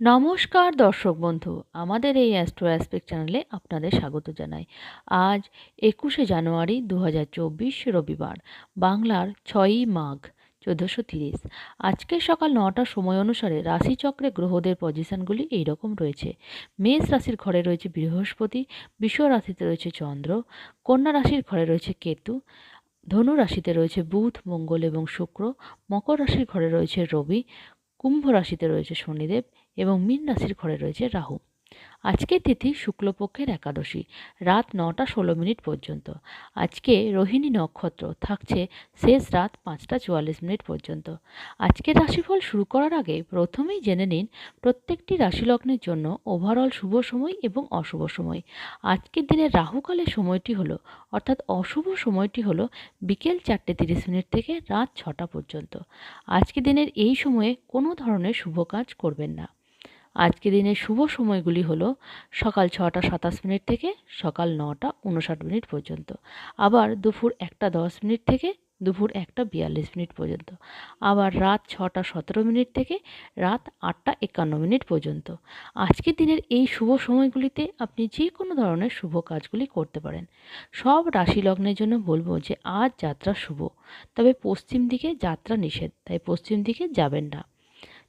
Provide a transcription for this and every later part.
নমস্কার দর্শক বন্ধু, আমাদের এই অ্যাস্ট্রো অ্যাসপেক্ট চ্যানেলে আপনাদের স্বাগত জানাই। আজ একুশে জানুয়ারি দু হাজার চব্বিশ রবিবার, বাংলার ছয়ই মাঘ, চোদ্দোশো তিরিশ। আজকে সকাল নটার সময় অনুসারে রাশিচক্রে গ্রহদের পজিশনগুলি এইরকম রয়েছে। মেষ রাশির ঘরে রয়েছে বৃহস্পতি, বিশ্ব রাশিতে রয়েছে চন্দ্র, কন্যা রাশির ঘরে রয়েছে কেতু, ধনু রাশিতে রয়েছে বুধ, মঙ্গল এবং শুক্র, মকর রাশির ঘরে রয়েছে রবি, কুম্ভ রাশিতে রয়েছে শনিদেব এবং মীন রাশির ঘরে রয়েছে রাহু। আজকের তিথি শুক্লপক্ষের একাদশী, রাত নটা ষোলো মিনিট পর্যন্ত। আজকে রোহিণী নক্ষত্র থাকছে শেষ রাত পাঁচটা চুয়াল্লিশ মিনিট পর্যন্ত। আজকের রাশিফল শুরু করার আগে প্রথমেই জেনে নিন প্রত্যেকটি রাশিলগ্নের জন্য ওভারঅল শুভ সময় এবং অশুভ সময়। আজকের দিনের রাহুকালের সময়টি হলো, অর্থাৎ অশুভ সময়টি হলো বিকেল চারটে তিরিশ মিনিট থেকে রাত ছটা পর্যন্ত। আজকের দিনের এই সময়ে কোনো ধরনের শুভ কাজ করবেন না। আজকে দিনের শুভ সময়গুলি হলো সকাল ছটা সাতাশ মিনিট থেকে সকাল নটা উনষাট মিনিট পর্যন্ত, আবার দুপুর একটা দশ মিনিট থেকে দুপুর একটা বিয়াল্লিশ মিনিট পর্যন্ত, আবার রাত ছটা সতেরো মিনিট থেকে রাত আটটা একান্ন মিনিট পর্যন্ত। আজকের দিনের এই শুভ সময়গুলিতে আপনি যে কোনো ধরনের শুভ কাজগুলি করতে পারেন। সব রাশি লগ্নের জন্য বলব যে আজ যাত্রা শুভ, তবে পশ্চিম দিকে যাত্রা নিষেধ, তাই পশ্চিম দিকে যাবেন না।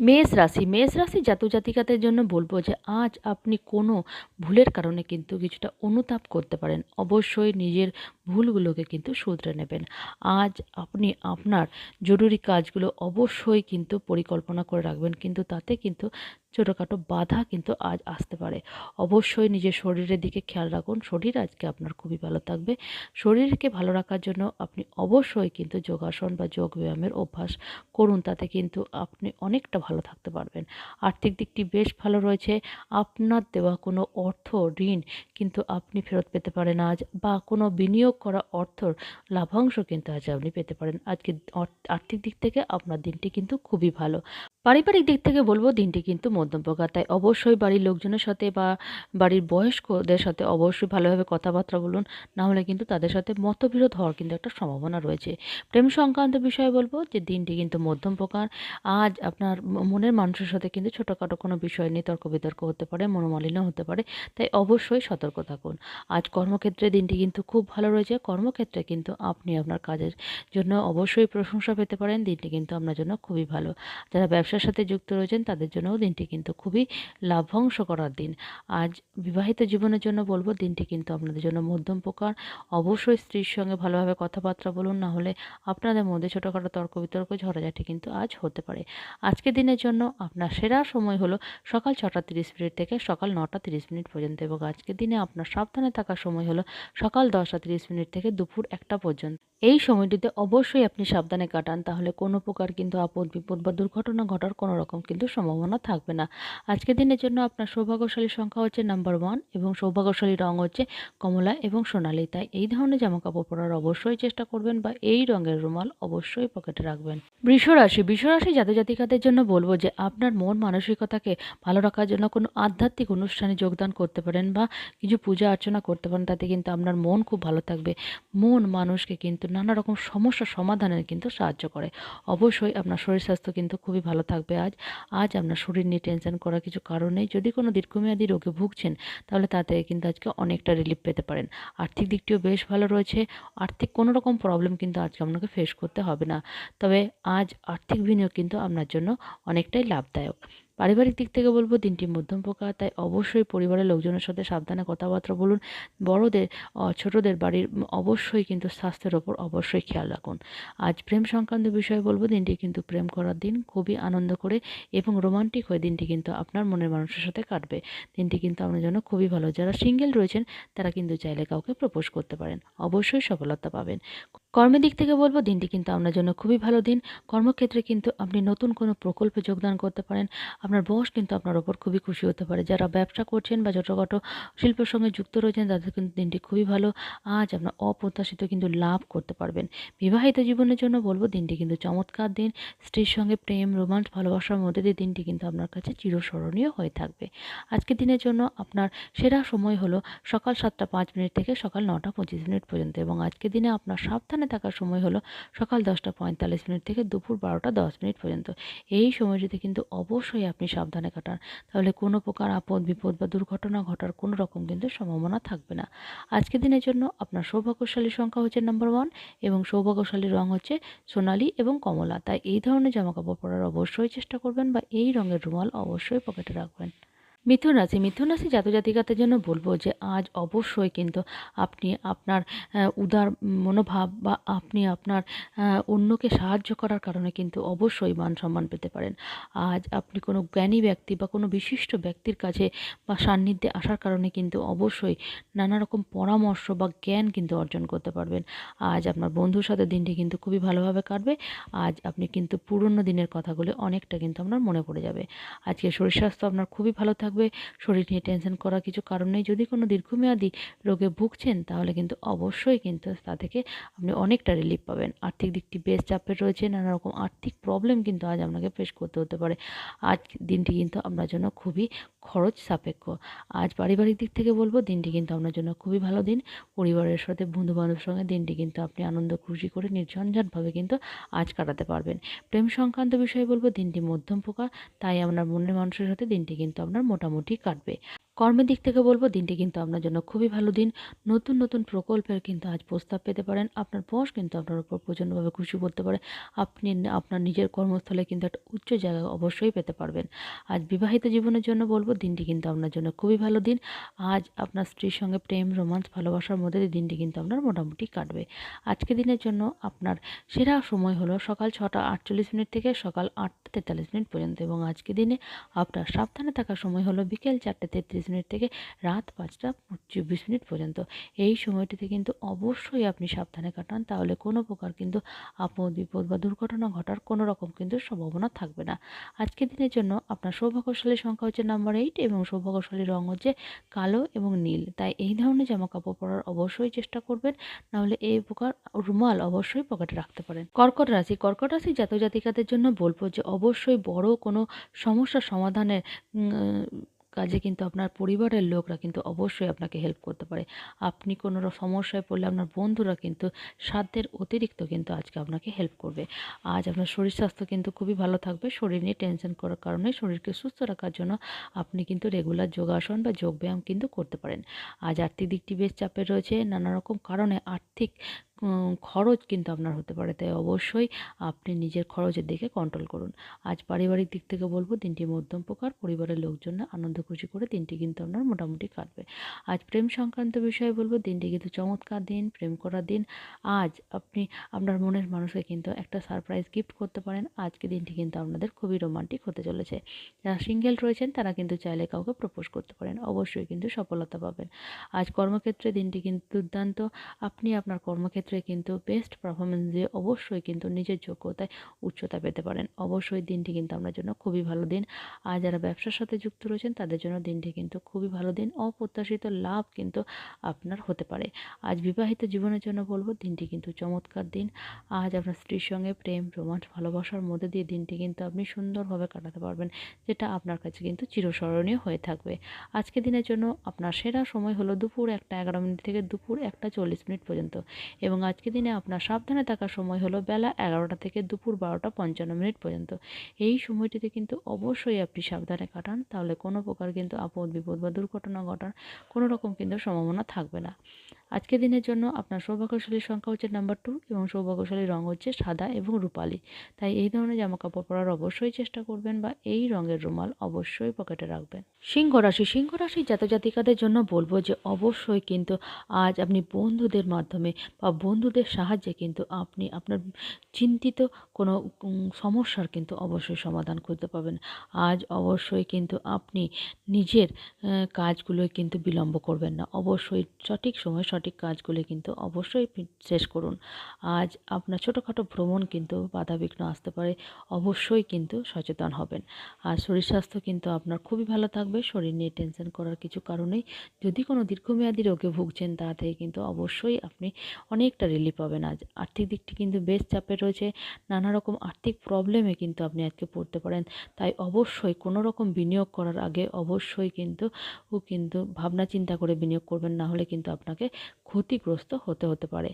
মেষ রাশি মেষ রাশি জাতক জাতিকাদের জন্য বলব যে, আজ আপনি কোনো ভুলের কারণে কিন্তু কিছুটা অনুতাপ করতে পারেন। অবশ্যই নিজের ভুলগুলোকে কিন্তু শুধরে নেবেন। আজ আপনি আপনার জরুরি কাজগুলো অবশ্যই কিন্তু পরিকল্পনা করে রাখবেন। কিন্তু তাতে কিন্তু ছোটোখাটো বাধা কিন্তু আজ আসতে পারে। অবশ্যই নিজের শরীরের দিকে খেয়াল রাখুন। শরীর আজকে আপনার খুবই ভালো থাকবে। শরীরকে ভালো রাখার জন্য আপনি অবশ্যই কিন্তু যোগাসন বা যোগ ব্যায়ামের অভ্যাস করুন। তাতে কিন্তু আপনি অনেকটা ভালো থাকতে পারবেন। আর্থিক দিকটি বেশ ভালো রয়েছে। আপনার দেওয়া কোনো অর্থ, ঋণ কিন্তু আপনি ফেরত পেতে পারেন আজ বা কোনো বিনিয়োগ করা অর্থর লাভাংশ কিন্তু আজ আপনি পেতে পারেন। আজকে আর্থিক দিক থেকে আপনার দিনটি কিন্তু খুবই ভালো। পারিবারিক দিক থেকে বলব দিনটি কিন্তু মধ্যম প্রকার। তাই অবশ্যই বাড়ির লোকজনের সাথে বা বাড়ির বয়স্কদের সাথে অবশ্যই ভালোভাবে কথাবার্তা বলুন, না হলে কিন্তু তাদের সাথে মতবিরোধ হওয়ার কিন্তু একটা সম্ভাবনা রয়েছে। প্রেম সংক্রান্ত বিষয়ে বলব যে দিনটি কিন্তু মধ্যম প্রকার। আজ আপনার মনের মানুষের সাথে কিন্তু ছোটোখাটো কোনো বিষয় নিয়ে তর্ক বিতর্ক হতে পারে, মনোমালিন্য হতে পারে, তাই অবশ্যই সতর্ক থাকুন। আজ কর্মক্ষেত্রে দিনটি কিন্তু খুব ভালো রয়েছে। কর্মক্ষেত্রে কিন্তু আপনি আপনার কাজের জন্য অবশ্যই প্রশংসা পেতে পারেন। দিনটি কিন্তু আপনার জন্য খুবই ভালো। যারা ব্যবসার সাথে যুক্ত রয়েছেন, তাদের জন্যও দিনটি কিন্তু খুবই লাভ্যাংশ করার দিন। আজ বিবাহিত জীবনের জন্য বলব, দিনটি কিন্তু আপনাদের জন্য মধ্যম প্রকার। অবশ্যই স্ত্রীর সঙ্গে ভালোভাবে কথাবার্তা বলুন, না হলে আপনাদের মধ্যে ছোটোখাটো তর্ক বিতর্ক ঝড়াঝাটি কিন্তু আজ হতে পারে। আজকের দিনের জন্য আপনার সেরা সময় হলো সকাল ছটা তিরিশ মিনিট থেকে সকাল নটা তিরিশ মিনিট পর্যন্ত এবং আজকের দিনে আপনার সাবধানে থাকার সময় হলো সকাল দশটা তিরিশ মিনিট থেকে দুপুর একটা পর্যন্ত। এই সময়টিতে অবশ্যই আপনি সাবধানে কাটান, তাহলে কোনো প্রকার কিন্তু আপদ বিপদ বা দুর্ঘটনা ঘটার কোনো রকম কিন্তু সম্ভাবনা থাকবে না। আজকের দিনের জন্য আপনার সৌভাগ্যশালী সংখ্যা হচ্ছে নাম্বার ওয়ান এবং সৌভাগ্যশালী রং হচ্ছে কমলা এবং সোনালি। তাই এই ধরনের জামা কাপড় পরার অবশ্যই চেষ্টা করবেন বা এই রঙের রুমাল অবশ্যই পকেটে রাখবেন। বৃষরাশি বৃষরাশি জাতি জাতিকাদের জন্য বলব যে, আপনার মন মানসিকতাকে ভালো রাখার জন্য কোনো আধ্যাত্মিক অনুষ্ঠানে যোগদান করতে পারেন বা কিছু পূজা অর্চনা করতে পারেন, তাতে কিন্তু আপনার মন খুব ভালো থাকবে। মন মানুষকে কিন্তু নানা রকম সমস্যা সমাধানের কিন্তু সাহায্য করে। অবশ্যই আপনার শরীর স্বাস্থ্য কিন্তু খুবই ভালো থাকবে আজ। আজ আপনার শরীর নিয়ে টেনশন করার কিছু কারণ নেই। যদি কোনো দীর্ঘমেয়াদী রোগে ভুগছেন, তাহলে তাতে কিন্তু আজকে অনেকটা রিলিফ পেতে পারেন। আর্থিক দিকটিও বেশ ভালো রয়েছে। আর্থিক কোনো রকম প্রবলেম কিন্তু আজকে আপনাকে ফেস করতে হবে না। তবে আজ আর্থিক বিনিয়োগ কিন্তু আপনার জন্য অনেকটাই লাভদায়ক। পারিবারিক দিক থেকে বলব দিনটি মধ্যম প্রকার তাই অবশ্যই পরিবারের লোকজনের সাথে সাবধানে কথাবার্তা বলুন। বড়দের ছোটদের বাড়ির অবশ্যই কিন্তু স্বাস্থ্যের ওপর অবশ্যই খেয়াল রাখুন। আজ প্রেম সংক্রান্ত বিষয়ে বলব, দিনটি কিন্তু প্রেম করার দিন, খুবই আনন্দ করে এবং রোমান্টিক হয়ে দিনটি কিন্তু আপনার মনের মানুষের সাথে কাটবে। দিনটি কিন্তু আপনার জন্য খুবই ভালো। যারা সিঙ্গেল রয়েছেন, তারা কিন্তু চাইলে কাউকে প্রপোজ করতে পারেন। অবশ্যই সফলতা পাবেন। কর্মের দিক থেকে বলব, দিনটি কিন্তু আপনার জন্য খুবই ভালো দিন। কর্মক্ষেত্রে কিন্তু আপনি নতুন কোনো প্রকল্পে যোগদান করতে পারেন। আপনার বস কিন্তু আপনার ওপর খুবই খুশি হতে পারে। যারা ব্যবসা করছেন বা ছোটোখাটো শিল্পের সঙ্গে যুক্ত রয়েছেন, তাদের কিন্তু দিনটি খুবই ভালো। আজ আপনার অপ্রত্যাশিত কিন্তু লাভ করতে পারবেন। বিবাহিত জীবনের জন্য বলব, দিনটি কিন্তু চমৎকার দিন। স্ত্রীর সঙ্গে প্রেম, রোমান্স, ভালোবাসার মধ্যে দিয়ে দিনটি কিন্তু আপনার কাছে চিরস্মরণীয় হয়ে থাকবে। আজকের দিনের জন্য আপনার সেরা সময় হলো সকাল সাতটা পাঁচ মিনিট থেকে সকাল নটা পঁচিশ মিনিট পর্যন্ত এবং আজকের দিনে আপনার সাবধানে থাকার সময় হলো সকাল দশটা পঁয়তাল্লিশ মিনিট থেকে দুপুর বারোটা দশ মিনিট পর্যন্ত। এই সময়টিতে কিন্তু অবশ্যই আপনি সাবধানে কাটান। তাহলে কোনো প্রকার আপদ, বিপদ বা দুর্ঘটনা ঘটার কোনো রকম কিন্তু সম্ভাবনা থাকবে না। আজকের দিনের জন্য আপনার সৌভাগ্যশালী সংখ্যা হচ্ছে নাম্বার ওয়ান এবং সৌভাগ্যশালী রং হচ্ছে সোনালি এবং কমলা। তাই এই ধরনের জামাকাপড় পরার অবশ্যই চেষ্টা করবেন বা এই রঙের রুমাল অবশ্যই পকেটে রাখবেন। মিথুন রাশি মিথুন রাশি জাতজাতিকাদের জন্য বলব যে, আজ অবশ্যই কিন্তু আপনি আপনার উদার মনোভাব বা আপনি আপনার অন্যকে সাহায্য করার কারণে কিন্তু অবশ্যই মান সম্মান পেতে পারেন। আজ আপনি কোনো জ্ঞানী ব্যক্তি বা কোনো বিশিষ্ট ব্যক্তির কাছে বা সান্নিধ্যে আসার কারণে কিন্তু অবশ্যই নানা রকম পরামর্শ বা জ্ঞান কিন্তু অর্জন করতে পারবেন। আজ আপনার বন্ধুর সাথে দিনটি কিন্তু খুবই ভালোভাবে কাটবে। আজ আপনি কিন্তু পুরনো দিনের কথাগুলো অনেকটা কিন্তু আপনার মনে পড়ে যাবে। আজকে শরীর স্বাস্থ্য আপনার খুবই ভালো থাকবে। থাকবে। শরীর নিয়ে টেনশন করার কিছু কারণ নেই। যদি কোনো দীর্ঘমেয়াদী রোগে ভুগছেন, তাহলে কিন্তু অবশ্যই কিন্তু তা থেকে আপনি অনেকটা রিলিফ পাবেন। আর্থিক দিকটি বেশ চাপে রয়েছে নানা রকম আর্থিক প্রবলেম কিন্তু আজ আপনাকে ফেস করতে হতে পারে। আজ দিনটি কিন্তু আপনার জন্য খুবই খরচ সাপেক্ষ। আজ পারিবারিক দিক থেকে বলব, দিনটি কিন্তু আপনার জন্য খুবই ভালো দিন। পরিবারের সাথে বন্ধু বান্ধবের সঙ্গে দিনটি কিন্তু আপনি আনন্দ, খুশি করে নির্ঝঞ্ঝাটভাবে কিন্তু আজ কাটাতে পারবেন। প্রেম সংক্রান্ত বিষয়ে বলব, দিনটি মধ্যম পোকা, তাই আপনার মনের মানুষের সাথে দিনটি কিন্তু আপনার মোটামুটি কাটবে। কর্মের দিক থেকে বলব, দিনটি কিন্তু আপনার জন্য খুবই ভালো দিন। নতুন নতুন প্রকল্পের কিন্তু আজ প্রস্তাব পেতে পারেন। আপনার বস কিন্তু আপনার উপর প্রচণ্ডভাবে খুশি করতে পারে। আপনি আপনার নিজের কর্মস্থলে কিন্তু একটা উচ্চ জায়গা অবশ্যই পেতে পারবেন। আজ বিবাহিত জীবনের জন্য বলব, দিনটি কিন্তু আপনার জন্য খুবই ভালো দিন। আজ আপনার স্ত্রীর সঙ্গে প্রেম, রোমান্স, ভালোবাসার মধ্যে দিনটি কিন্তু আপনার মোটামুটি কাটবে। আজকে দিনের জন্য আপনার সেরা সময় হলো সকাল ছটা আটচল্লিশ মিনিট থেকে সকাল আটটা তেতাল্লিশ মিনিট পর্যন্ত এবং আজকে দিনে আপনার সাবধানে থাকার সময় হলো বিকেল চারটে তেত্রিশ মিনিট থেকে রাত পাঁচটা চব্বিশ মিনিট পর্যন্ত। এই সময়টিতে কিন্তু অবশ্যই আপনি সাবধানে কাটান, তাহলে কোনো প্রকার কিন্তু আপদ, বিপদ বা দুর্ঘটনা ঘটার কোনো রকম কিন্তু সম্ভাবনা থাকবে না। আজকের দিনের জন্য আপনার সৌভাগ্যশালী সংখ্যা হচ্ছে নাম্বার এইট এবং সৌভাগ্যশালী রং হচ্ছে কালো এবং নীল। তাই এই ধরনের জামা কাপড় পরার অবশ্যই চেষ্টা করবেন, নাহলে এই প্রকার রুমাল অবশ্যই পকেটে রাখতে পারেন। কর্কট রাশি কর্কট রাশি জাতক জাতিকাদের জন্য বলব যে, অবশ্যই বড় কোনো সমস্যা সমাধানের কাজে কিন্তু আপনার পরিবারের লোকরা কিন্তু অবশ্যই আপনাকে হেল্প করতে পারে। আপনি কোনো সমস্যায় পড়লে আপনার বন্ধুরা কিন্তু সাধ্যের অতিরিক্ত কিন্তু আজকে আপনাকে হেল্প করবে। আজ আপনার শরীর স্বাস্থ্য কিন্তু খুবই ভালো থাকবে, শরীর নিয়ে টেনশন করার কারণে শরীরকে সুস্থ রাখার জন্য আপনি কিন্তু রেগুলার যোগাসন বা যোগব্যায়াম কিন্তু করতে পারেন। আজ আর্থিক দিকটি বেশ চাপে রয়েছে, নানা রকম কারণে আর্থিক খরচ কিন্তু আপনার হতে পারে। তাই অবশ্যই আপনি নিজের খরচের দিকে কন্ট্রোল করুন। আজ পারিবারিক দিক থেকে বলব দিনটি মধ্যম প্রকার, পরিবারের লোকজন আনন্দ খুশি করে দিনটি কিন্তু আপনার মোটামুটি কাটবে। আজ প্রেম সংক্রান্ত বিষয়ে বলব দিনটি কিন্তু চমৎকার দিন, প্রেম করার দিন। আজ আপনি, আপনার মনের মানুষকে কিন্তু একটা সারপ্রাইজ গিফট করতে পারেন। আজকে দিনটি কিন্তু আপনাদের খুবই রোমান্টিক হতে চলেছে। যারা সিঙ্গেল রয়েছেন, তারা কিন্তু চাইলে কাউকে প্রপোজ করতে পারেন। অবশ্যই কিন্তু সফলতা পাবেন। আজ কর্মক্ষেত্রে দিনটি কিন্তু দুর্দান্ত। আপনি আপনার কর্মক্ষেত্রে ক্ষেত্রে কিন্তু বেস্ট পারফরমেন্স দিয়ে অবশ্যই কিন্তু নিজের যোগ্যতায় উচ্চতা পেতে পারেন। অবশ্যই দিনটি কিন্তু আপনার জন্য খুবই ভালো দিন। আর যারা ব্যবসার সাথে যুক্ত রয়েছেন, তাদের জন্য দিনটি কিন্তু খুবই ভালো দিন। অপ্রত্যাশিত লাভ কিন্তু আপনার হতে পারে। আজ বিবাহিত জীবনের জন্য বলব, দিনটি কিন্তু চমৎকার দিন। আজ আপনার স্ত্রীর সঙ্গে প্রেম রোমাঞ্চ ভালোবাসার মধ্যে দিয়ে দিনটি কিন্তু আপনি সুন্দরভাবে কাটাতে পারবেন, যেটা আপনার কাছে কিন্তু চিরস্মরণীয় হয়ে থাকবে। আজকে দিনের জন্য আপনার সেরা সময় হলো দুপুর একটা এগারো মিনিট থেকে দুপুর একটা চল্লিশ মিনিট পর্যন্ত। এবং আজকের দিনে আপনার সাবধানে থাকার সময় হলো বেলা এগারোটা থেকে দুপুর বারোটা পঞ্চান্ন মিনিট পর্যন্ত। এই সময়টিতে কিন্তু অবশ্যই আপনি সাবধানে কাটান, তাহলে কোনো প্রকার কিন্তু আপদ বিপদ বা দুর্ঘটনা ঘটার কোনো রকম কিন্তু সম্ভাবনা থাকবে না। আজকের দিনের জন্য আপনার সৌভাগ্যশালীর সংখ্যা হচ্ছে নাম্বার টু এবং সৌভাগ্যশালী রঙ হচ্ছে সাদা এবং রূপালি। তাই এই ধরনের জামা কাপড় পরার অবশ্যই চেষ্টা করবেন বা এই রঙের রুমাল অবশ্যই পকেটে রাখবেন। সিংহ রাশি, সিংহ রাশির জাতজাতিকাদের জন্য বলব যে অবশ্যই কিন্তু আজ আপনি বন্ধুদের মাধ্যমে বা বন্ধুদের সাহায্যে কিন্তু আপনি আপনার চিন্তিত কোনো সমস্যার কিন্তু অবশ্যই সমাধান করতে পারবেন। আজ অবশ্যই কিন্তু আপনি নিজের আহ, কাজগুলোই কিন্তু বিলম্ব করবেন না। অবশ্যই সঠিক সময় সঠিক কাজগুলি কিন্তু অবশ্যই শেষ করুন। আজ আপনার ছোটোখাটো ভ্রমণ কিন্তু বাধাবিঘ্ন আসতে পারে অবশ্যই কিন্তু সচেতন হবেন। আর শরীর স্বাস্থ্য কিন্তু আপনার খুবই ভালো থাকবে শরীর নিয়ে টেনশন করার কিছু কারণেই যদি কোনো দীর্ঘমেয়াদী রোগে ভুগছেন তা থেকে কিন্তু অবশ্যই আপনি অনেকটা রিলিফ পাবেন। আজ আর্থিক দিকটি কিন্তু বেশ চাপে রয়েছে। নানা রকম আর্থিক প্রবলেমে কিন্তু আপনি আজকে পড়তে পারেন। তাই অবশ্যই কোনো রকম বিনিয়োগ করার আগে অবশ্যই কিন্তু ও কিন্তু ভাবনা চিন্তা করে বিনিয়োগ করবেন, না হলে কিন্তু আপনাকে ক্ষতিগ্রস্ত হতে হতে পারে।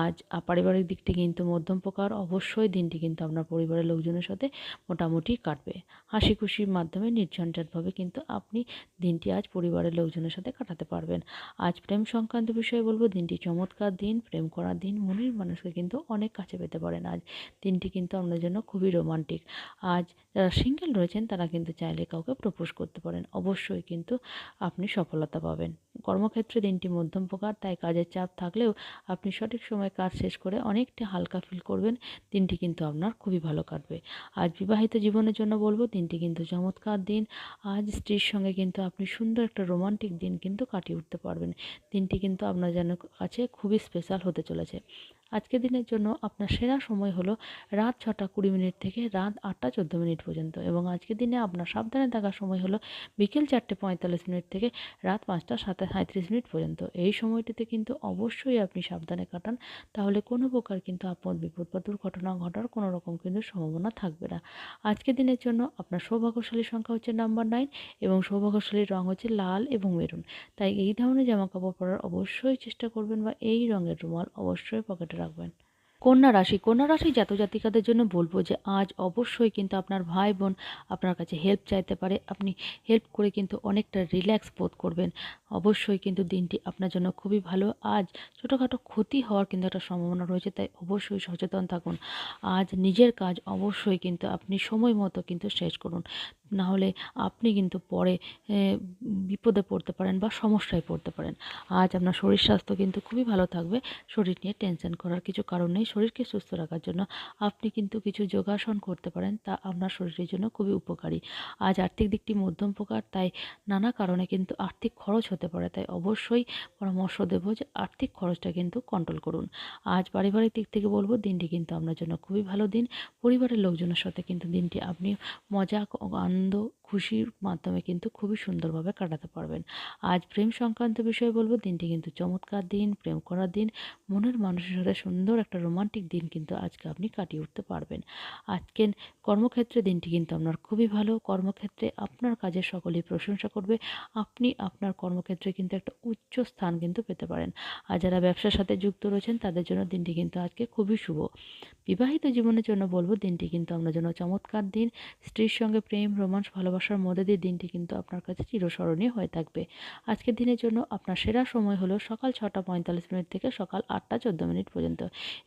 আজ পারিবারিক দিকটি কিন্তু মধ্যম প্রকার। অবশ্যই দিনটি কিন্তু আপনার পরিবারের লোকজনের সাথে মোটামুটি কাটবে। হাসি খুশির মাধ্যমে নির্ঝঞ্ঝাটভাবে কিন্তু আপনি দিনটি আজ পরিবারের লোকজনের সাথে কাটাতে পারবেন। আজ প্রেম সংক্রান্ত বিষয়ে বলব, দিনটি চমৎকার দিন। প্রেম করার দিন মনের মানুষকে কিন্তু অনেক কাছে পেতে পারেন। আজ দিনটি কিন্তু আপনার জন্য খুবই রোমান্টিক। আজ যারা সিঙ্গেল রয়েছেন, তারা কিন্তু চাইলে কাউকে প্রপোজ করতে পারেন। অবশ্যই কিন্তু আপনি সফলতা পাবেন। কর্মক্ষেত্রে দিনটি মধ্যম প্রকার তাই কাজের চাপ থাকলেও আপনি সঠিক সময়ে কাজ শেষ করে অনেকটা হালকা ফিল করবেন। দিনটি কিন্তু আপনার খুবই ভালো কাটবে। আজ বিবাহিত জীবনের জন্য বলব, দিনটি কিন্তু চমৎকার দিন। আজ স্ত্রীর সঙ্গে কিন্তু আপনি সুন্দর একটা রোমান্টিক দিন কিন্তু কাটিয়ে উঠতে পারবেন। দিনটি কিন্তু আপনার যেন কাছে খুবই স্পেশাল হতে চলেছে। আজকের দিনের জন্য আপনার সেরা সময় হলো রাত ছটা কুড়ি মিনিট থেকে রাত আটটা চোদ্দ মিনিট পর্যন্ত এবং আজকের দিনে আপনার সাবধানে থাকার সময় হলো বিকেল চারটে পঁয়তাল্লিশ মিনিট থেকে রাত পাঁচটা সাতা সাঁত্রিশ মিনিট পর্যন্ত। এই সময়টিতে কিন্তু অবশ্যই আপনি সাবধানে কাটান, তাহলে কোনো প্রকার কিন্তু আপদ বিপদ বা দুর্ঘটনা ঘটার কোনো রকম কিন্তু সম্ভাবনা থাকবে না। আজকের দিনের জন্য আপনার সৌভাগ্যশালী সংখ্যা হচ্ছে নাম্বার নাইন এবং সৌভাগ্যশালীর রং হচ্ছে লাল এবং মেরুন। তাই এই ধরনের জামা কাপড় পরার অবশ্যই চেষ্টা করবেন বা এই রঙের রুমাল অবশ্যই পকেটে রাখবেন কন্যা রাশি কন্যা রাশি জাত জাতিকাদের জন্য বলব যে আজ অবশ্যই কিন্তু আপনার ভাই বোন আপনার কাছে হেল্প চাইতে পারে। আপনি হেল্প করে কিন্তু অনেকটা রিল্যাক্স বোধ করবেন। অবশ্যই কিন্তু দিনটি আপনার জন্য খুবই ভালো। আজ ছোটোখাটো ক্ষতি হওয়ার কিন্তু একটা সম্ভাবনা রয়েছে, তাই অবশ্যই সচেতন থাকুন। আজ নিজের কাজ অবশ্যই কিন্তু আপনি সময় মতো কিন্তু শেষ করুন। না হলে আপনি কিন্তু পরে বিপদে পড়তে পারেন বা সমস্যায় পড়তে পারেন। আজ আপনার শরীর স্বাস্থ্য কিন্তু খুবই ভালো থাকবে। শরীর নিয়ে টেনশন করার কিছু কারণ নেই। শরীরকে সুস্থ রাখার জন্য আপনি কিন্তু কিছু যোগাসন করতে পারেন, তা আপনার শরীরের জন্য খুবই উপকারী। আজ আর্থিক দিকটি মধ্যম প্রকার, তাই নানা কারণে কিন্তু আর্থিক খরচ হতে পারে, তাই অবশ্যই পরামর্শ দেবো যে আর্থিক খরচটা কিন্তু কন্ট্রোল করুন। আজ পারিবারিক দিক থেকে বলব, দিনটি কিন্তু আপনার জন্য খুবই ভালো দিন, পরিবারের লোকজনের সাথে কিন্তু দিনটি আপনি মজা আনন্দ খুশির মাধ্যমে কিন্তু খুবই সুন্দরভাবে কাটাতে পারবেন। আজ প্রেম সংক্রান্ত বিষয়ে বলব, দিনটি কিন্তু চমৎকার দিন, প্রেম করার দিন, মনের মানুষের সাথে সুন্দর একটা রোমান্টিক দিন কিন্তু আজকে আপনি কাটিয়ে উঠতে পারবেন। আজকে কর্মক্ষেত্রে দিনটি কিন্তু আপনার খুবই ভালো। কর্মক্ষেত্রে আপনার কাজের সকলেই প্রশংসা করবে। আপনি আপনার কর্মক্ষেত্রে কিন্তু একটা উচ্চ স্থান কিন্তু পেতে পারেন। আর যারা ব্যবসার সাথে যুক্ত রয়েছেন, তাদের জন্য দিনটি কিন্তু আজকে খুবই শুভ। বিবাহিত জীবনের জন্য বলব, দিনটি কিন্তু আপনার জন্য চমৎকার দিন। স্ত্রীর সঙ্গে প্রেম, রোমান্স ভালোবাসার মধ্যে দিয়ে দিনটি কিন্তু আপনার কাছে চিরস্মরণীয় হয়ে থাকবে। আজকের দিনের জন্য আপনার সেরা সময় হলো সকাল ছটা পঁয়তাল্লিশ মিনিট থেকে সকাল আটটা চোদ্দ মিনিট পর্যন্ত।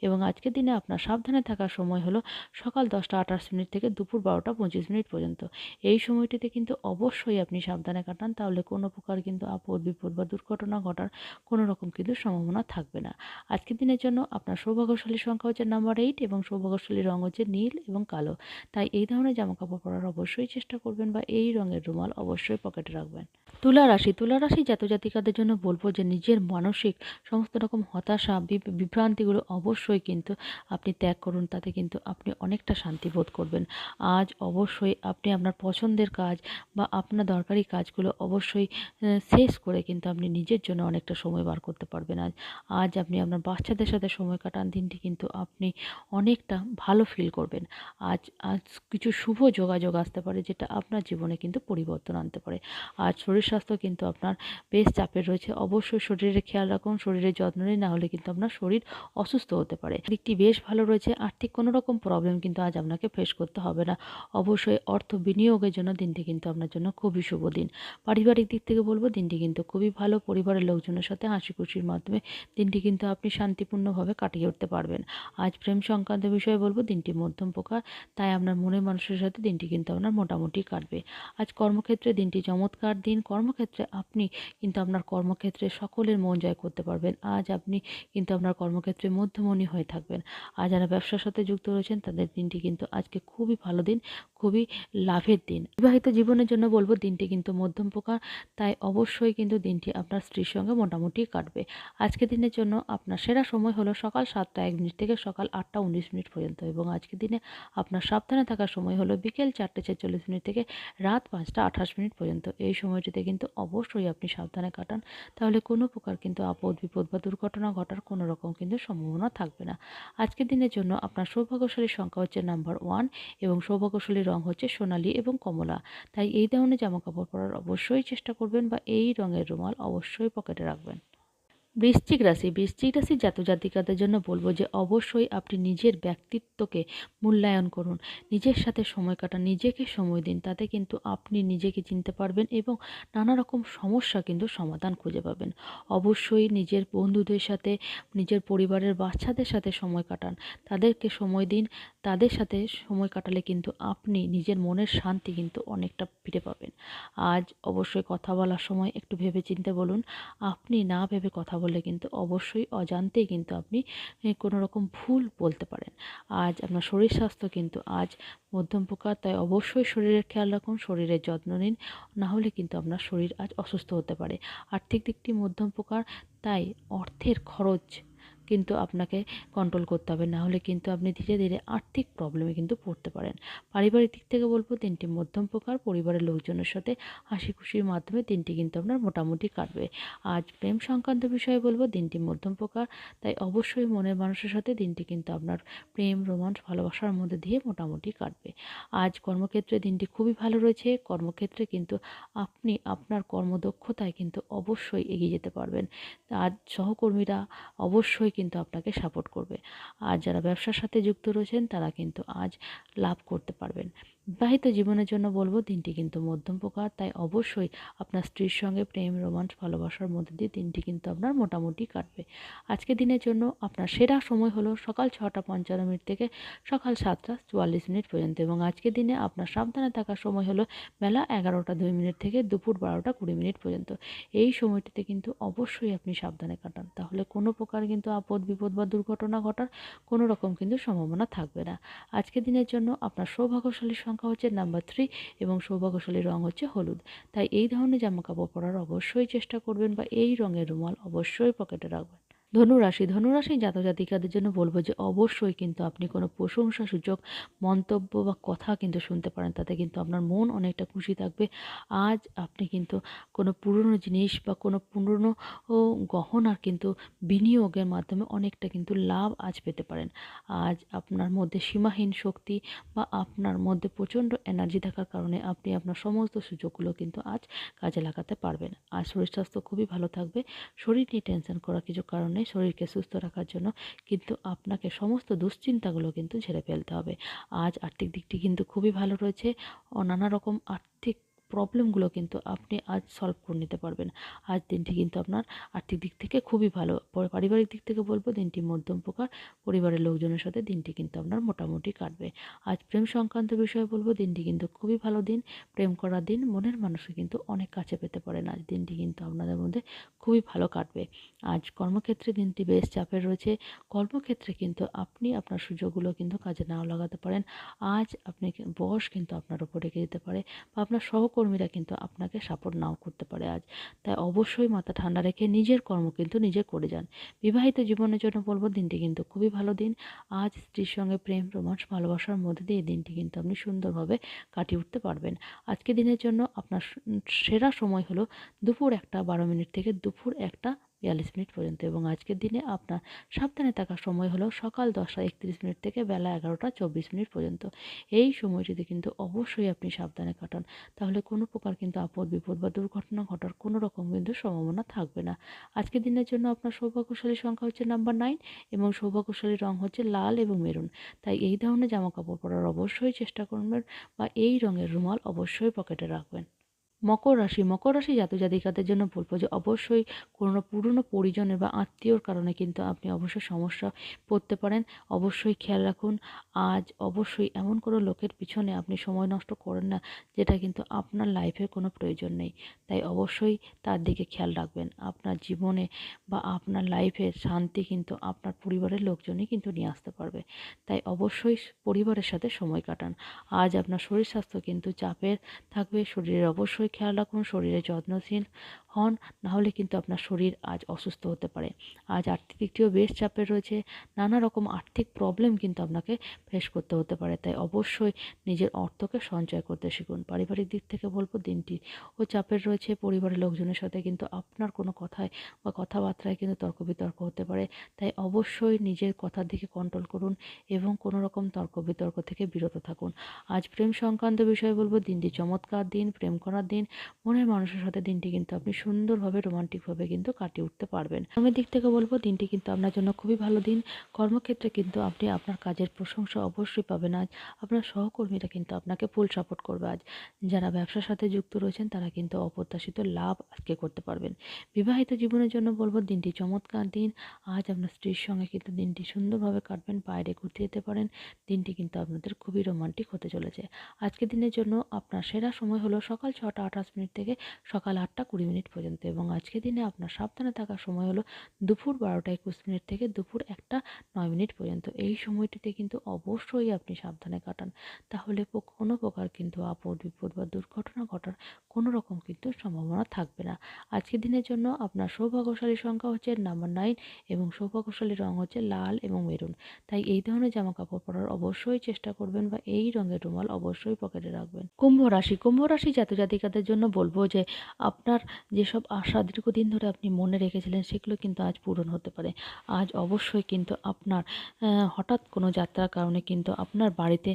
এবং আজকের দিনে আপনার সাবধানে থাকার সময় হলো সকাল দশটা আঠাশ মিনিট থেকে দুপুর বারোটা পঁচিশ মিনিট পর্যন্ত। এই সময়টিতে কিন্তু অবশ্যই আপনি সাবধানে কাটান, তাহলে কোনো প্রকার কিন্তু আপদ বিপদ বা দুর্ঘটনা ঘটার কোনো রকম কিন্তু সম্ভাবনা থাকবে না। আজকের দিনের জন্য আপনার সৌভাগ্যশালী সংখ্যা হচ্ছে নাম্বার এইট এবং সৌভাগ্যশালী রং হচ্ছে নীল এবং কালো। তাই এই ধরনের জামাকাপড় পরার অবশ্যই চেষ্টা করবেন বা এই রঙের রুমাল অবশ্যই পকেটে রাখবেন। তুলা রাশি তুলা রাশি জাত জাতিকাদের জন্য বলব যে নিজের মানসিক সমস্ত রকম হতাশা বিভ- বিভ্রান্তিগুলো অবশ্যই কিন্তু আপনি ত্যাগ করুন, তাতে কিন্তু আপনি অনেকটা শান্তি বোধ করবেন। আজ অবশ্যই আপনি আপনার পছন্দের কাজ বা আপনার দরকারি কাজগুলো অবশ্যই শেষ করে কিন্তু আপনি নিজের জন্য অনেকটা সময় বার করতে পারবেন। আজ আজ আপনি আপনার বাচ্চাদের সাথে সময় কাটান, দিনটি কিন্তু আপনি অনেকটা ভালো ফিল করবেন। আজ আজ কিছু শুভ যোগাযোগ আসতে পারে যেটা আপনার জীবনে কিন্তু পরিবর্তন আনতে পারে। আজ শরীর স্বাস্থ্য কিন্তু আপনার বেশ চাপের রয়েছে। অবশ্যই শরীরের খেয়াল রাখুন, শরীরের যত্ন নিন না হলে কিন্তু আপনার শরীর অসুস্থ হতে পারে। দিকটি বেশ ভালো রয়েছে। আর্থিক কোনো রকম প্রবলেম কিন্তু আজ আপনাকে ফেস করতে হবে না। অবশ্যই অর্থ বিনিয়োগের জন্য দিনটি কিন্তু আপনার জন্য খুবই শুভ দিন। পারিবারিক দিক থেকে বলব, দিনটি কিন্তু খুবই ভালো। পরিবারের লোকজনের সাথে হাসি খুশির মাধ্যমে দিনটি কিন্তু আপনি শান্তিপূর্ণভাবে কাটিয়ে উঠতে পারবেন। আজ প্রেম সংক্রান্ত বিষয়ে বলব, দিনটি মধ্যম প্রকার তাই আপনার মনের মানুষের সাথে দিনটি কিন্তু আপনার মোটামুটি কাটবে। আজ কর্মক্ষেত্রে দিনটি চমৎকার দিন। কর্মক্ষেত্রে আপনি কিন্তু আপনার কর্মক্ষেত্রে সকলের মন জয় করতে পারবেন। আজ আপনি কিন্তু আপনার কর্মক্ষেত্রে মধ্যমণি হয়ে থাকবেন। আর যারা ব্যবসার সাথে যুক্ত রয়েছেন, তাদের দিনটি কিন্তু আজকে খুবই ভালো দিন, খুবই লাভের দিন। বিবাহিত জীবনের জন্য বলব, দিনটি কিন্তু মধ্যম প্রকার, তাই অবশ্যই কিন্তু দিনটি আপনার স্ত্রীর সঙ্গে মোটামুটি কাটবে। আজকের দিনের জন্য আপনার সেরা সময় হলো সকাল সাতটা এক মিনিট থেকে সকাল আটটা উনিশ মিনিট পর্যন্ত। এবং আজকের দিনে আপনার সাবধানে থাকার সময় হলো বিকেল চারটে ছেচল্লিশ মিনিট থেকে রাত পাঁচটা আঠাশ মিনিট পর্যন্ত। এই সময়টিতে কিন্তু অবশ্যই আপনি সাবধানে কাটান। তাহলে কোনো প্রকার কিন্তু আপদ বিপদ বা দুর্ঘটনা ঘটার কোনো রকম কিন্তু সম্ভাবনা থাকবে না। আজকের দিনের জন্য আপনার সৌভাগ্যশালী সংখ্যা হচ্ছে নাম্বার ওয়ান এবং সৌভাগ্যশালী রং হচ্ছে সোনালী এবং কমলা। তাই এই ধরনের জামা কাপড় পরার অবশ্যই চেষ্টা করবেন বা এই রঙের রুমাল অবশ্যই পকেটে রাখবেন। বৃশ্চিক রাশি বৃশ্চিক রাশি জাতক জাতিকাদের জন্য বলব যে অবশ্যই আপনি নিজের ব্যক্তিত্বকে মূল্যায়ন করুন, নিজের সাথে সময় কাটান, নিজেকে সময় দিন, তাতে কিন্তু আপনি নিজেকে চিনতে পারবেন এবং নানা রকম সমস্যা কিন্তু সমাধান খুঁজে পাবেন। অবশ্যই নিজের বন্ধুদের সাথে, নিজের পরিবারের বাচ্চাদের সাথে সময় কাটান, তাদেরকে সময় দিন, তাদের সাথে সময় কাটালে কিন্তু আপনি নিজের মনের শান্তি কিন্তু অনেকটা ফিরে পাবেন। আজ অবশ্যই কথা বলার সময় একটু ভেবে চিনতে বলুন, আপনি না ভেবে কথা বললে কিন্তু অবশ্যই অজান্তেই কিন্তু আপনি কোনো রকম ভুল বলতে পারেন। আজ আপনার শরীর স্বাস্থ্য কিন্তু আজ মধ্যম প্রকার, তাই অবশ্যই শরীরের খেয়াল রাখুন, শরীরের যত্ন নিন, না হলে কিন্তু আপনার শরীর আজ অসুস্থ হতে পারে। আর্থিক দিকটি মধ্যম প্রকার, তাই অর্থের খরচ কিন্তু আপনাকে কন্ট্রোল করতে হবে। না হলে কিন্তু আপনি ধীরে ধীরে আর্থিক প্রবলেমে কিন্তু পড়তে পারেন। পারিবারিক দিক থেকে বলব দিনটি মধ্যম প্রকার, পরিবারের লোকজনের সাথে হাসি খুশির মাধ্যমে দিনটি কিন্তু আপনার মোটামুটি কাটবে। আজ প্রেম সংক্রান্ত বিষয়ে বলব দিনটি মধ্যম প্রকার, তাই অবশ্যই মনের মানুষের সাথে দিনটি কিন্তু আপনার প্রেম, রোমান্স, ভালোবাসার মধ্যে দিয়ে মোটামুটি কাটবে। আজ কর্মক্ষেত্রে দিনটি খুবই ভালো রয়েছে। কর্মক্ষেত্রে কিন্তু আপনি আপনার কর্মদক্ষতায় কিন্তু অবশ্যই এগিয়ে যেতে পারবেন। আজ সহকর্মীরা অবশ্যই কিন্তু আপনাকে সাপোর্ট করবে। আর যারা ব্যবসার সাথে যুক্ত রয়েছেন, তারা কিন্তু আজ লাভ করতে পারবেন। বিবাহিত জীবনের জন্য বলব, দিনটি কিন্তু মধ্যম প্রকার। তাই অবশ্যই আপনার স্ত্রীর সঙ্গে প্রেম, রোমান্স, ভালোবাসার মধ্যে দিয়ে দিনটি কিন্তু আপনার মোটামুটি কাটবে। আজকে দিনের জন্য আপনার সেরা সময় হলো সকাল ছটা পঞ্চান্ন মিনিট থেকে সকাল সাতটা চুয়াল্লিশ মিনিট পর্যন্ত। এবং আজকের দিনে আপনার সাবধানে থাকার সময় হলো বেলা এগারোটা দুই মিনিট থেকে দুপুর বারোটা কুড়ি মিনিট পর্যন্ত। এই সময়টিতে কিন্তু অবশ্যই আপনি সাবধানে কাটান। তাহলে কোনো প্রকার কিন্তু আপদ বিপদ বা দুর্ঘটনা ঘটার কোনো রকম কিন্তু সম্ভাবনা থাকবে না। আজকের দিনের জন্য আপনার সৌভাগ্যশালীর সংখ্যা হচ্ছে নাম্বার থ্রি এবং সৌভাগ্যশালীর রং হচ্ছে হলুদ। তাই এই ধরনের জামাকাপড় পরার অবশ্যই চেষ্টা করবেন বা এই রঙের রুমাল অবশ্যই পকেটে রাখবেন। ধনুরাশি ধনুরাশি জাতক জাতিকাদের জন্য বলব যে অবশ্যই কিন্তু আপনি কোনো প্রশংসা সূচক মন্তব্য বা কথা কিন্তু শুনতে পারেন। তাতে কিন্তু আপনার মন অনেকটা খুশি থাকবে। আজ আপনি কিন্তু কোনো পুরনো জিনিস বা কোনো পুরনো গহনার কিন্তু বিনিয়োগের মাধ্যমে অনেকটা কিন্তু লাভ আজ পেতে পারেন। আজ আপনার মধ্যে সীমাহীন শক্তি বা আপনার মধ্যে প্রচণ্ড এনার্জি থাকার কারণে আপনি আপনার সমস্ত সুযোগগুলো কিন্তু আজ কাজে লাগাতে পারবেন। আর শরীর স্বাস্থ্য খুবই ভালো থাকবে। শরীর নিয়ে টেনশন করা কিছু কারণে শরীরকে সুস্থ রাখার জন্য কিন্তু আপনাকে সমস্ত দুশ্চিন্তাগুলো কিন্তু ঝেড়ে ফেলতে হবে। আজ আর্থিক দিকটি কিন্তু খুবই ভালো রয়েছে। নানা রকম আর্থিক প্রবলেমগুলো কিন্তু আপনি আজ সলভ করে নিতে পারবেন। আজ দিনটি কিন্তু আপনার আর্থিক দিক থেকে খুবই ভালো। পারিবারিক দিক থেকে বলব, দিনটি মধ্যম প্রকার। পরিবারের লোকজনের সাথে দিনটি কিন্তু আপনার মোটামুটি কাটবে। আজ প্রেম সংক্রান্ত বিষয়ে বলব, দিনটি কিন্তু খুবই ভালো দিন। প্রেম করা দিন মনের মানুষকে কিন্তু অনেক কাছে পেতে পারেন আজ দিনটি কিন্তু আপনাদের মধ্যে খুবই ভালো কাটবে। আজ কর্মক্ষেত্রে দিনটি বেশ চাপের রয়েছে। কর্মক্ষেত্রে কিন্তু আপনি আপনার সুযোগগুলো কিন্তু কাজে নাও লাগাতে পারেন। আজ আপনি বস কিন্তু আপনার উপর রেখে দিতে পারে বা আপনার সহকর্মী সহকর্মীরা কিন্তু আপনাকে সাপোর্ট নাও করতে পারে আজ। তাই অবশ্যই মাথা ঠান্ডা রেখে নিজের কর্ম কিন্তু নিজে করে যান। বিবাহিত জীবনের জন্য বলব, দিনটি কিন্তু খুবই ভালো দিন। আজ স্ত্রীর সঙ্গে প্রেম রোমাঞ্চ ভালোবাসার মধ্যে দিয়ে দিনটি কিন্তু আপনি সুন্দরভাবে কাটিয়ে উঠতে পারবেন। আজকে দিনের জন্য আপনার সেরা সময় হলো দুপুর একটা, বারো মিনিট থেকে দুপুর একটা বিয়াল্লিশ মিনিট পর্যন্ত। এবং আজকের দিনে আপনার সাবধানে থাকার সময় হলো সকাল দশটা একত্রিশ মিনিট থেকে বেলা এগারোটা চব্বিশ মিনিট পর্যন্ত। এই সময়টিতে কিন্তু অবশ্যই আপনি সাবধানে কাটান। তাহলে কোনো প্রকার কিন্তু আপদ বিপদ বা দুর্ঘটনা ঘটার কোনো রকম কিন্তু সম্ভাবনা থাকবে না। আজকের দিনের জন্য আপনার সৌভাগ্যশালী সংখ্যা হচ্ছে নাম্বার নাইন এবং সৌভাগ্যশালী রং হচ্ছে লাল এবং মেরুন। তাই এই ধরনের জামা কাপড় পরার অবশ্যই চেষ্টা করবেন বা এই রঙের রুমাল অবশ্যই পকেটে রাখবেন। মকর রাশি মকর রাশি জাতক জাতিকাদের জন্য বলব যে অবশ্যই কোনো পুরনো পরিজনের বা আত্মীয়র কারণে কিন্তু আপনি অবশ্যই সমস্যা পড়তে পারেন। অবশ্যই খেয়াল রাখুন, আজ অবশ্যই এমন কোনো লোকের পিছনে আপনি সময় নষ্ট করেন না, যেটা কিন্তু আপনার লাইফের কোনো প্রয়োজন নেই। তাই অবশ্যই তার দিকে খেয়াল রাখবেন। আপনার জীবনে বা আপনার লাইফের শান্তি কিন্তু আপনার পরিবারের লোকজনই কিন্তু নিয়ে আসতে পারবে। তাই অবশ্যই পরিবারের সাথে সময় কাটান। আজ আপনার শরীর স্বাস্থ্য কিন্তু চাপের থাকবে, শরীরের অবশ্যই খেয়াল রাখুন, শরীরে যত্নশীল হন, নাহলে কিন্তু আপনার শরীর আজ অসুস্থ হতে পারে। আজ আর্থিক দিকটিও বেশ চাপের রয়েছে। নানা রকম আর্থিক প্রবলেম কিন্তু আপনাকে ফেস করতে হতে পারে। তাই অবশ্যই নিজের অর্থকে সঞ্চয় করতে শিখুন। পারিবারিক দিক থেকে বলব দিনটি ও চাপের রয়েছে। পরিবারের লোকজনের সাথে কিন্তু আপনার কোনো কথায় বা কথাবার্তায় কিন্তু তর্ক বিতর্ক হতে পারে। তাই অবশ্যই নিজের কথার দিকে কন্ট্রোল করুন এবং কোনো রকম তর্ক বিতর্ক থেকে বিরত থাকুন। আজ প্রেম সংক্রান্ত বিষয়ে বলব, দিনটি চমৎকার দিন, প্রেম করার দিন। মনের মানুষের সাথে দিনটি কিন্তু আপনি সুন্দরভাবে, রোমান্টিকভাবে কিন্তু কাটিয়ে উঠতে পারবেন। কর্মের দিক থেকে বলব, দিনটি কিন্তু আপনার জন্য খুবই ভালো দিন। কর্মক্ষেত্রে কিন্তু আপনি আপনার কাজের প্রশংসা অবশ্যই পাবেন আজ। আপনার সহকর্মীরা কিন্তু আপনাকে ফুল সাপোর্ট করবে আজ। যারা ব্যবসার সাথে যুক্ত রয়েছেন, তারা কিন্তু অপ্রত্যাশিত লাভ আজকে করতে পারবেন। বিবাহিত জীবনের জন্য বলব, দিনটি চমৎকার দিন। আজ আপনার স্ত্রীর সঙ্গে কিন্তু দিনটি সুন্দরভাবে কাটবেন, বাইরে ঘুরতে যেতে পারেন। দিনটি কিন্তু আপনাদের খুবই রোমান্টিক হতে চলেছে। আজকের দিনের জন্য আপনার সেরা সময় হলো সকাল ছটা আঠাশ মিনিট থেকে সকাল আটটা কুড়ি মিনিট পর্যন্ত। এবং আজকের দিনে আপনার সাবধানে থাকার সময় হলো দুপুর বারোটা একুশ মিনিট থেকে দুপুর একটা নয় মিনিট পর্যন্ত। এই সময়টিতে কিন্তু অবশ্যই আপনি সাবধানে কাটান। তাহলে কোনো প্রকার কিন্তু আপদ বিপদ বা দুর্ঘটনা ঘটার কোনো রকম কিন্তু সম্ভাবনা থাকবে না। আজকের দিনের জন্য আপনার সৌভাগ্যশালী সংখ্যা হচ্ছে নাম্বার নাইন এবং সৌভাগ্যশালী রং হচ্ছে লাল এবং মেরুন। তাই এই ধরনের জামা কাপড় পরার অবশ্যই চেষ্টা করবেন বা এই রঙের রুমাল অবশ্যই পকেটে রাখবেন। কুম্ভ রাশি কুম্ভ রাশি জাতক জাতিকাদের জন্য বলব যে, আপনার যেসব আশা দীর্ঘদিন ধরে আপনি মনে রেখেছিলেন সেগুলো কিন্তু আজ পূরণ হতে পারে। আজ অবশ্যই কিন্তু আপনার হঠাৎ কোনো যাত্রার কারণে কিন্তু আপনার বাড়িতে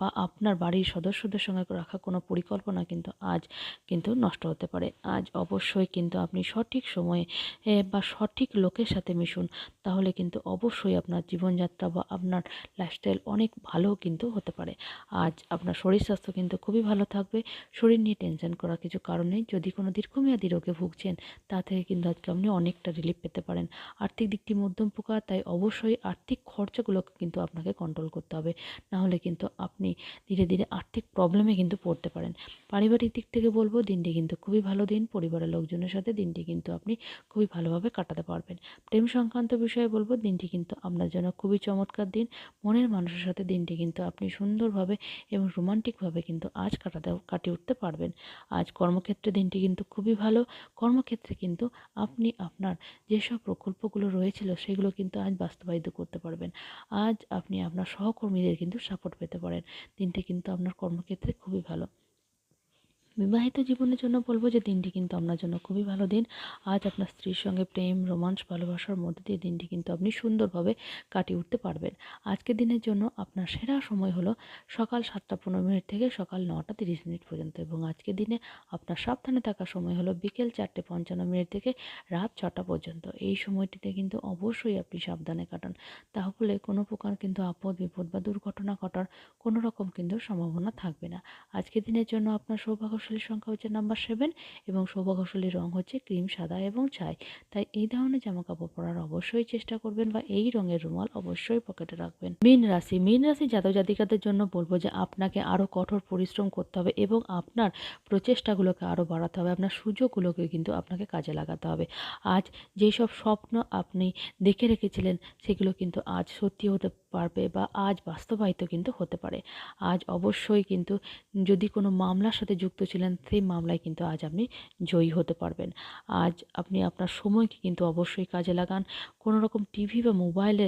বা আপনার বাড়ির সদস্যদের সঙ্গে রাখা কোনো পরিকল্পনা কিন্তু আজ কিন্তু নষ্ট হতে পারে। আজ অবশ্যই কিন্তু আপনি সঠিক সময়ে বা সঠিক লোকের সাথে মিশুন, তাহলে কিন্তু অবশ্যই আপনার জীবনযাত্রা বা আপনার লাইফস্টাইল অনেক ভালো কিন্তু হতে পারে। আজ আপনার শরীর স্বাস্থ্য কিন্তু খুবই ভালো থাকবে, শরীর টেনশন করার কিছু কারণ নেই। যদি কোনো দীর্ঘমেয়াদী রোগে ভুগছেন, তা থেকে কিন্তু আজকে আপনি অনেকটা রিলিফ পেতে পারেন। আর্থিক দিকটি মধ্যম প্রকার তাই অবশ্যই আর্থিক খরচাগুলোকে কিন্তু আপনাকে কন্ট্রোল করতে হবে। নাহলে কিন্তু আপনি ধীরে ধীরে আর্থিক প্রবলেমে কিন্তু পড়তে পারেন। পারিবারিক দিক থেকে বলব, দিনটি কিন্তু খুবই ভালো দিন। পরিবারের লোকজনের সাথে দিনটি কিন্তু আপনি খুবই ভালোভাবে কাটাতে পারবেন। প্রেম সংক্রান্ত বিষয়ে বলব, দিনটি কিন্তু আপনার জন্য খুবই চমৎকার দিন। মনের মানুষের সাথে দিনটি কিন্তু আপনি সুন্দরভাবে এবং রোমান্টিকভাবে কিন্তু আজ কাটাতে, কাটিয়ে উঠতে পারবেন। আজ কর্মক্ষেত্রে দিনটি কিন্তু খুবই ভালো। কর্মক্ষেত্রে কিন্তু আপনি আপনার যেসব প্রকল্পগুলো রয়েছিল সেগুলো কিন্তু আজ বাস্তবায়িত করতে পারবেন। আজ আপনি আপনার সহকর্মীদের কিন্তু সাপোর্ট পেতে পারেন। দিনটি কিন্তু আপনার কর্মক্ষেত্রে খুবই ভালো। বিবাহিত জীবনের জন্য বলব যে দিনটি কিন্তু আপনার জন্য খুবই ভালো দিন। আজ আপনার স্ত্রীর সঙ্গে প্রেম, রোমাঞ্চ, ভালোবাসার মধ্যে দিয়ে দিনটি কিন্তু আপনি সুন্দরভাবে কাটিয়ে উঠতে পারবেন। আজকের দিনের জন্য আপনার সেরা সময় হলো সকাল সাতটা পনেরো মিনিট থেকে সকাল নটা তিরিশ মিনিট পর্যন্ত এবং আজকের দিনে আপনার সাবধানে থাকার সময় হলো বিকেল চারটে পঞ্চান্ন মিনিট থেকে রাত ছটা পর্যন্ত। এই সময়টিতে কিন্তু অবশ্যই আপনি সাবধানে কাটান। তাহলে কোনো প্রকার কিন্তু আপদ, বিপদ বা দুর্ঘটনা ঘটার কোনো রকম কিন্তু সম্ভাবনা থাকবে না। আজকের দিনের জন্য আপনার সৌভাগ্য সৌভাগ্যশালী সংখ্যা হচ্ছে নাম্বার সেভেন এবং শোভা সৌভাগ্যশালী রং হচ্ছে ক্রিম সাদা এবং ছাই। তাই এই ধরনের জামা কাপড় পরার অবশ্যই চেষ্টা করবেন বা এই রঙের রুমাল অবশ্যই পকেটে রাখবেন। মীন রাশি মীন রাশি জাতক জাতিকাদের জন্য বলব যে আপনাকে আরও কঠোর পরিশ্রম করতে হবে এবং আপনার প্রচেষ্টাগুলোকে আরও বাড়াতে হবে, আপনার সুযোগগুলোকে কিন্তু আপনাকে কাজে লাগাতে হবে। আজ যেই সব স্বপ্ন আপনি দেখে রেখেছিলেন সেগুলো কিন্তু আজ সত্যি হতে পারবে বা আজ বাস্তবায়িত কিন্তু হতে পারে। আজ অবশ্যই কিন্তু যদি কোনো মামলার সাথে যুক্ত ছিলেন সেই মামলায় কিন্তু আজ আপনি জয়ী হতে পারবেন। আজ আপনি আপনার সময়কে কিন্তু অবশ্যই কাজে লাগান। কোনো রকম টিভি বা মোবাইলে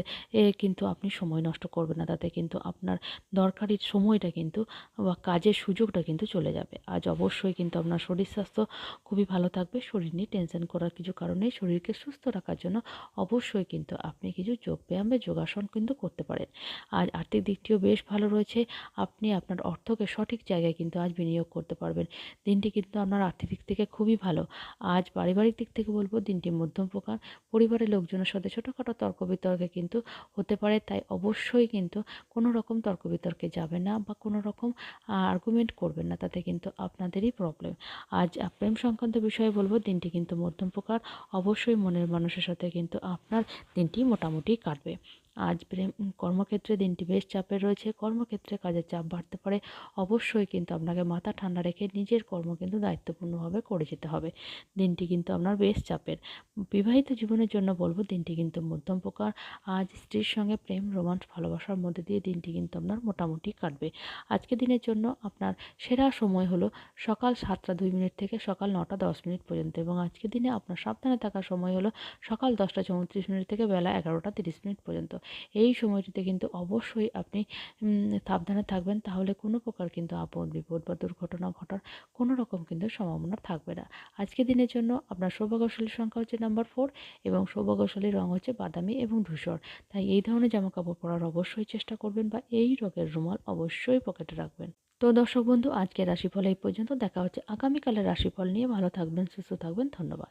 কিন্তু আপনি সময় নষ্ট করবেন না। তাতে কিন্তু আপনার দরকারি সময়টা কিন্তু বা কাজের সুযোগটা কিন্তু চলে যাবে। আজ অবশ্যই কিন্তু আপনার শরীর স্বাস্থ্য খুবই ভালো থাকবে। শরীর নিয়ে টেনশন করার কিছু কারণে শরীরকে সুস্থ রাখার জন্য অবশ্যই কিন্তু আপনি কিছু যোগ ব্যায়াম বা যোগাসন কিন্তু করতে পারেন। আজ আর্থিক দিকটিও বেশ ভালো রয়েছে। আপনি আপনার অর্থকে সঠিক জায়গায় কিন্তু আজ বিনিয়োগ করতে পারবেন। দিনটি কিন্তু আপনার আর্থিক দিক থেকে খুবই ভালো। আজ পারিবারিক দিক থেকে বলব, দিনটি মধ্যম প্রকার। পরিবারের লোকজনের সাথে সাথে ছোটোখাটো তর্ক বিতর্কে কিন্তু হতে পারে। তাই অবশ্যই কিন্তু কোনো রকম তর্ক বিতর্কে যাবে না বা কোনো রকম আর্গুমেন্ট করবেন না। তাতে কিন্তু আপনাদেরই প্রবলেম আজ প্রেম সংক্রান্ত বিষয়ে বলব, দিনটি কিন্তু মধ্যম প্রকার। অবশ্যই মনের মানুষের সাথে কিন্তু আপনার দিনটি মোটামুটি কাটবে। আজ প্রেম কর্মক্ষেত্রে দিনটি বেশ চাপের রয়েছে। কর্মক্ষেত্রে কাজের চাপ বাড়তে পারে। অবশ্যই কিন্তু আপনাকে মাথা ঠান্ডা রেখে নিজের কর্ম কিন্তু দায়িত্বপূর্ণভাবে করে যেতে হবে। দিনটি কিন্তু আপনার বেশ চাপের। বিবাহিত জীবনের জন্য বলব, দিনটি কিন্তু মধ্যম প্রকার। আজ স্ত্রীর সঙ্গে প্রেম, রোমান্স, ভালোবাসার মধ্যে দিয়ে দিনটি কিন্তু আপনার মোটামুটি কাটবে। আজকে দিনের জন্য আপনার সেরা সময় হলো সকাল সাতটা দুই মিনিট থেকে সকাল নটা দশ মিনিট পর্যন্ত এবং আজকে দিনে আপনার সাবধানে থাকার সময় হলো সকাল দশটা চৌত্রিশ মিনিট থেকে বেলা এগারোটা তিরিশ মিনিট পর্যন্ত। এই সময়টিতে কিন্তু অবশ্যই আপনি সাবধানে থাকবেন। তাহলে কোনো প্রকার কিন্তু আপদ, বিপদ বা দুর্ঘটনা ঘটার কোনো রকম কিন্তু সম্ভাবনা থাকবে না। আজকে দিনের জন্য আপনার সৌভাগ্যশালীর সংখ্যা হচ্ছে নাম্বার ফোর এবং সৌভাগ্যশালীর রঙ হচ্ছে বাদামি এবং ধূসর। তাই এই ধরনের জামা কাপড় পরার অবশ্যই চেষ্টা করবেন বা এই রোগের রুমাল অবশ্যই পকেটে রাখবেন। তো দর্শক বন্ধু, আজকের রাশিফল এই পর্যন্ত। দেখা হচ্ছে আগামীকালের রাশিফল নিয়ে। ভালো থাকবেন, সুস্থ থাকবেন। ধন্যবাদ।